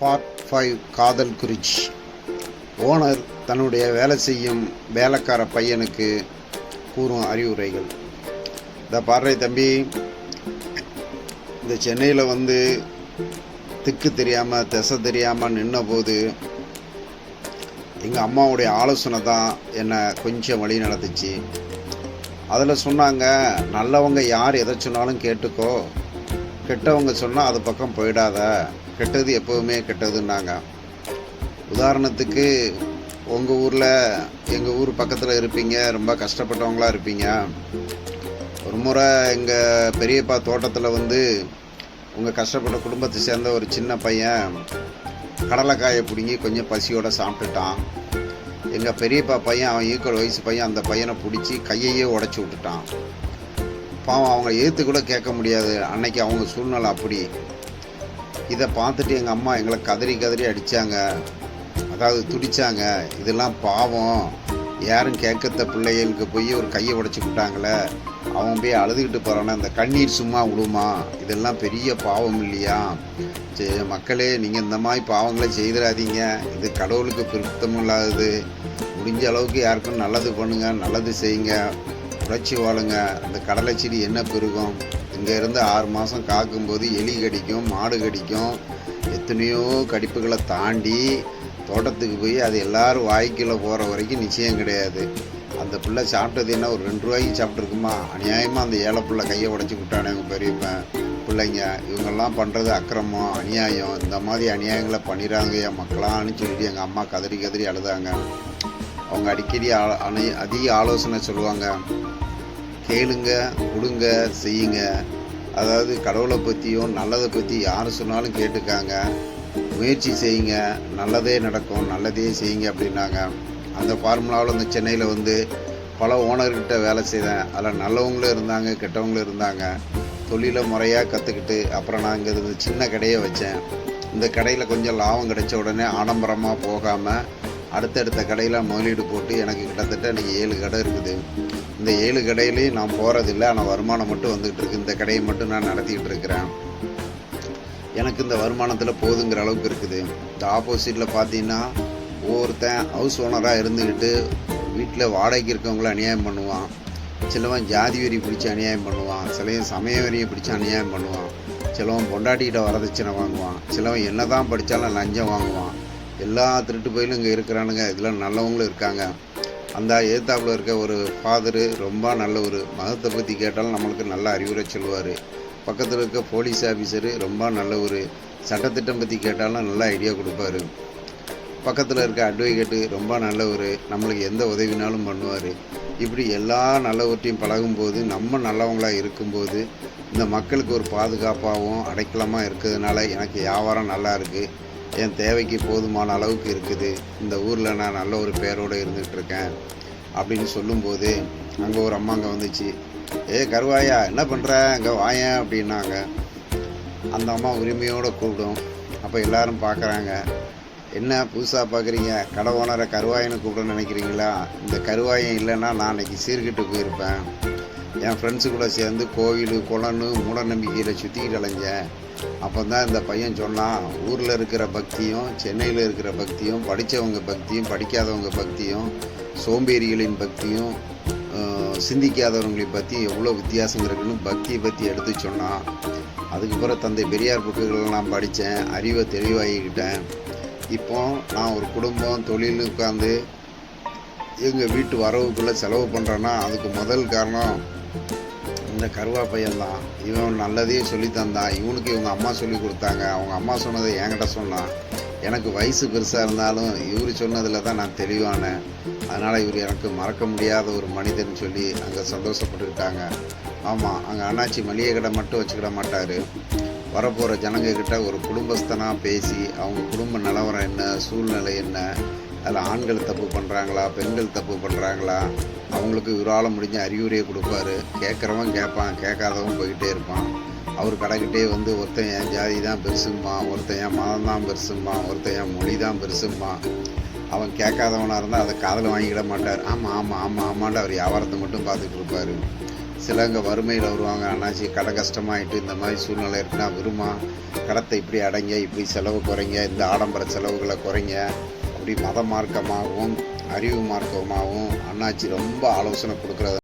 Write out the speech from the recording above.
Part five காதல் குறிச்சி. Owner தன்னுடைய வேலை செய்யும் வேலைக்கார பையனுக்கு கூறும் அறிவுரைகள். இந்த பாடுறை தம்பி இந்த சென்னையில் வந்து திக்கு தெரியாமல் திசை தெரியாமல் நின்னபோது எங்கள் அம்மாவுடைய ஆலோசனை தான் என்னை கொஞ்சம் வழி நடத்துச்சு அதில் சொன்னாங்க நல்லவங்க யார் எதை சொன்னாலும் கேட்டுக்கோ. கெட்டவங்க சொன்னால் அது பக்கம் போயிடாத. கெட்டது எப்போவுமே கெட்டதுன்னாங்க. உதாரணத்துக்கு உங்கள் ஊரில் எங்கள் ஊர் பக்கத்தில் இருப்பீங்க ரொம்ப கஷ்டப்பட்டவங்களா இருப்பீங்க. ஒரு முறை எங்கள் பெரியப்பா தோட்டத்தில் வந்து உங்கள் கஷ்டப்பட்ட குடும்பத்தை சேர்ந்த ஒரு சின்ன பையன் கடலைக்காயை பிடுங்கி கொஞ்சம் பசியோடு சாப்பிட்டுட்டான். எங்கள் பெரியப்பா பையன் அவன் ஈக்குவல் வயசு பையன் அந்த பையனை பிடிச்சி கையையே உடச்சி விட்டுட்டான். பாவம் அவங்க ஏற்று கூட கேட்க முடியாது. அன்னைக்கு அவங்க சூழ்நிலை அப்படி. இதை பார்த்துட்டு எங்கள் அம்மா எங்களை கதறி கதறி அடித்தாங்க அதாவது துடிச்சாங்க. இதெல்லாம் பாவம். யாரும் கேட்கத்த பிள்ளைகளுக்கு போய் ஒரு கையை உடச்சி விட்டாங்களே. அவன் போய் அழுதுகிட்டு போகிறானா அந்த கண்ணீர் சும்மா விழுமா? இதெல்லாம் பெரிய பாவம் இல்லையா? சரி மக்களே நீங்கள் இந்த மாதிரி பாவங்களை செய்திடாதீங்க இது கடவுளுக்கு பிருத்தமும் இல்லாதது. முடிஞ்ச அளவுக்கு யாருக்கும் நல்லது பண்ணுங்க நல்லது செய்யுங்க. உழைச்சி வாழுங்க. அந்த கடலை செடி என்ன பெருகும்? இங்கே இருந்து ஆறு மாதம் காக்கும்போது எலி கடிக்கும் மாடு கடிக்கும். எத்தனையோ கடிப்புகளை தாண்டி தோட்டத்துக்கு போய் அது எல்லாரும் வாய்க்குள்ளே போகிற வரைக்கும் நிச்சயம் கிடையாது. அந்த பிள்ளை சாப்பிட்டது என்ன? ஒரு ரெண்டு ரூபாய்க்கு சாப்பிட்ருக்குமா அநியாயமாக அந்த ஏழை பிள்ளை கையை உடச்சி விட்டானே எங்கள் பெரியப்பன் பிள்ளைங்க இவங்கெல்லாம் பண்ணுறது அக்கிரமம் அநியாயம். இந்த மாதிரி அநியாயங்களை பண்ணிடுறாங்க என் மக்களான்னு சொல்லிட்டு எங்கள் அம்மா கதறி கதறி அழுதாங்க. அவங்க அடிக்கடி அணை அதிக ஆலோசனை சொல்லுவாங்க. கேளுங்க கொடுங்க செய்யுங்க. அதாவது கடவுளை பற்றியும் நல்லதை பற்றி யார் சொன்னாலும் கேட்டுக்காங்க. முயற்சி செய்யுங்க. நல்லதே நடக்கும் நல்லதே செய்யுங்க அப்படின்னாங்க. அந்த ஃபார்முலாவில் வந்து சென்னையில் வந்து பல ஓனர்கிட்ட வேலை செய்தேன். அதில் நல்லவங்களும் இருந்தாங்க கெட்டவங்களும் இருந்தாங்க. தொழிலை முறையாக கற்றுக்கிட்டு அப்புறம் நான் இங்கே சின்ன கடையை வச்சேன். இந்த கடையில் கொஞ்சம் லாபம் கிடைச்ச உடனே ஆடம்பரமாக போகாமல் அடுத்தடுத்த கடையில் முதலீடு போட்டு எனக்கு கிட்டத்தட்ட இன்றைக்கி ஏழு கடை இருக்குது. இந்த ஏழு கடையிலையும் நான் போகிறதில்ல ஆனால் வருமானம் மட்டும் வந்துக்கிட்டு இருக்கு. இந்த கடையை மட்டும் நான் நடத்திக்கிட்டு இருக்கிறேன். எனக்கு இந்த வருமானத்தில் போதுங்கிற அளவுக்கு இருக்குது. இந்த ஆப்போசிட்டில் பார்த்தீங்கன்னா ஒவ்வொருத்தன் ஹவுஸ் ஓனராக இருந்துக்கிட்டு வீட்டில் வாடகைக்கு இருக்கவங்கள அநியாயம் பண்ணுவான். சிலவன் ஜாதி வெறி பிடிச்சி அநியாயம் பண்ணுவான். சிலவன் சமய வெறியை பிடிச்சி அநியாயம் பண்ணுவான். சிலவன் பொண்டாட்டிக்கிட்ட வரதட்சணை வாங்குவான். சிலவன் என்ன தான் படித்தாலும் லஞ்சம் வாங்குவான். எல்லா திருட்டு போயிலும் இங்கே இருக்கிறானுங்க. இதெல்லாம் நல்லவங்களும் இருக்காங்க. அந்த ஏத்தாப்பில் இருக்க ஒரு ஃபாதரு ரொம்ப நல்ல ஒரு மதத்தை பற்றி கேட்டாலும் நம்மளுக்கு நல்ல அறிவுரை சொல்லுவார். பக்கத்தில் இருக்க போலீஸ் ஆஃபீஸரு ரொம்ப நல்ல ஒரு சட்டத்திட்டம் பற்றி கேட்டாலும் நல்ல ஐடியா கொடுப்பாரு. பக்கத்தில் இருக்க அட்வொகேட்டு ரொம்ப நல்ல ஒரு நம்மளுக்கு எந்த உதவினாலும் பண்ணுவார். இப்படி எல்லா நல்லவற்றையும் பழகும்போது நம்ம நல்லவங்களாக இருக்கும்போது இந்த மக்களுக்கு ஒரு பாதுகாப்பாகவும் அடைக்கலமாக இருக்கிறதுனால எனக்கு வியாபாரம் நல்லா இருக்குது என் தேவைக்கு போதுமான அளவுக்கு இருக்குது. இந்த ஊரில் நான் நல்ல ஒரு பேரோடு இருந்துகிட்ருக்கேன் அப்படின்னு சொல்லும்போது அங்கே ஒரு அம்மா அங்கே வந்துச்சு. ஏ கருவாயா என்ன பண்ணுற அங்கே வாயேன் அப்படின்னாங்க. அந்த அம்மா உரிமையோடு கூப்பிடும். அப்போ எல்லாரும் பார்க்குறாங்க என்ன புதுசாக பார்க்குறீங்க கடை ஓனரை கருவாயன்னு கூப்பிட நினைக்கிறீங்களா? இந்த கருவாயம் இல்லைன்னா நான் அன்னைக்கு சீர்கிட்டு போயிருப்பேன். என் ஃப்ரெண்ட்ஸு கூட சேர்ந்து கோவில் குளம்னு மூடநம்பிக்கையில் சுற்றிக்கிட்டு அலைஞ்சேன். அப்போ தான் இந்த பையன் சொன்னான் ஊரில் இருக்கிற பக்தியும் சென்னையில் இருக்கிற பக்தியும் படித்தவங்க பக்தியும் படிக்காதவங்க பக்தியும் சோம்பேறிகளின் பக்தியும் சிந்திக்காதவங்களை பற்றி எவ்வளோ வித்தியாசம் இருக்குன்னு பக்தியை பற்றி எடுத்து சொன்னான். அதுக்கு பிறகு தந்தை பெரியார் புக்குகள்லாம் படித்தேன் அறிவை தெளிவாகிக்கிட்டேன் இப்போ நான் ஒரு குடும்பம் தொழில் உட்காந்து எங்கள் வீட்டு வரவுக்குள்ளே செலவு பண்ணுறேன்னா அதுக்கு முதல் காரணம் இந்த கருவா பையன்தான். இவன் நல்லதே சொல்லி தந்தான் இவனுக்கு இவங்க அம்மா சொல்லி கொடுத்தாங்க. அவங்க அம்மா சொன்னதை என்கிட்ட சொன்னான். எனக்கு வயசு பெருசாக இருந்தாலும் இவர் சொன்னதில் தான் நான் தெளிவானேன். அதனால் இவர் எனக்கு மறக்க முடியாத ஒரு மனிதன் சொல்லி அங்கே சந்தோஷப்பட்டுக்கிட்டாங்க. ஆமாம் அங்கே அண்ணாச்சி மளிகை கடை மட்டும் வச்சுக்கிட மாட்டார். வரப்போகிற ஜனங்கக்கிட்ட ஒரு குடும்பஸ்தனாக பேசி அவங்க குடும்ப நிலவரம் என்ன சூழ்நிலை என்ன? அதில் ஆண்கள் தப்பு பண்ணுறாங்களா பெண்கள் தப்பு பண்ணுறாங்களா அவங்களுக்கு இவரால் முடிஞ்ச அறிவுரையை கொடுப்பாரு. கேட்குறவன் கேட்பான் கேட்காதவன் போய்கிட்டே இருப்பான். அவர் கடைக்கிட்டே வந்து ஒருத்தன் என் ஜாதி தான் பெருசும்மா ஒருத்தன் என் மதம் தான் பெருசும்மா ஒருத்தன் என் மொழி தான் பெருசும்மா அவன் கேட்காதவனாக இருந்தால் அதை காதில் வாங்கிக்கிட மாட்டார். ஆமாம் ஆமாம் ஆமாம் ஆமான்ட்டு அவர் வியாபாரத்தை மட்டும் பார்த்துட்டு இருப்பார். சிலங்க வறுமையில் வருவாங்க. அண்ணாச்சி கடை கஷ்டமாயிட்டு இந்த மாதிரி சூழ்நிலை இருக்குன்னா விருமா கடத்தை இப்படி அடைங்க இப்படி செலவு குறைங்க இந்த ஆடம்பர செலவுகளை குறைங்க. அப்படி மத மார்க்கமாகவும் அறிவு மார்க்கமாகவும் அண்ணாச்சி ரொம்ப ஆலோசனை கொடுக்குறத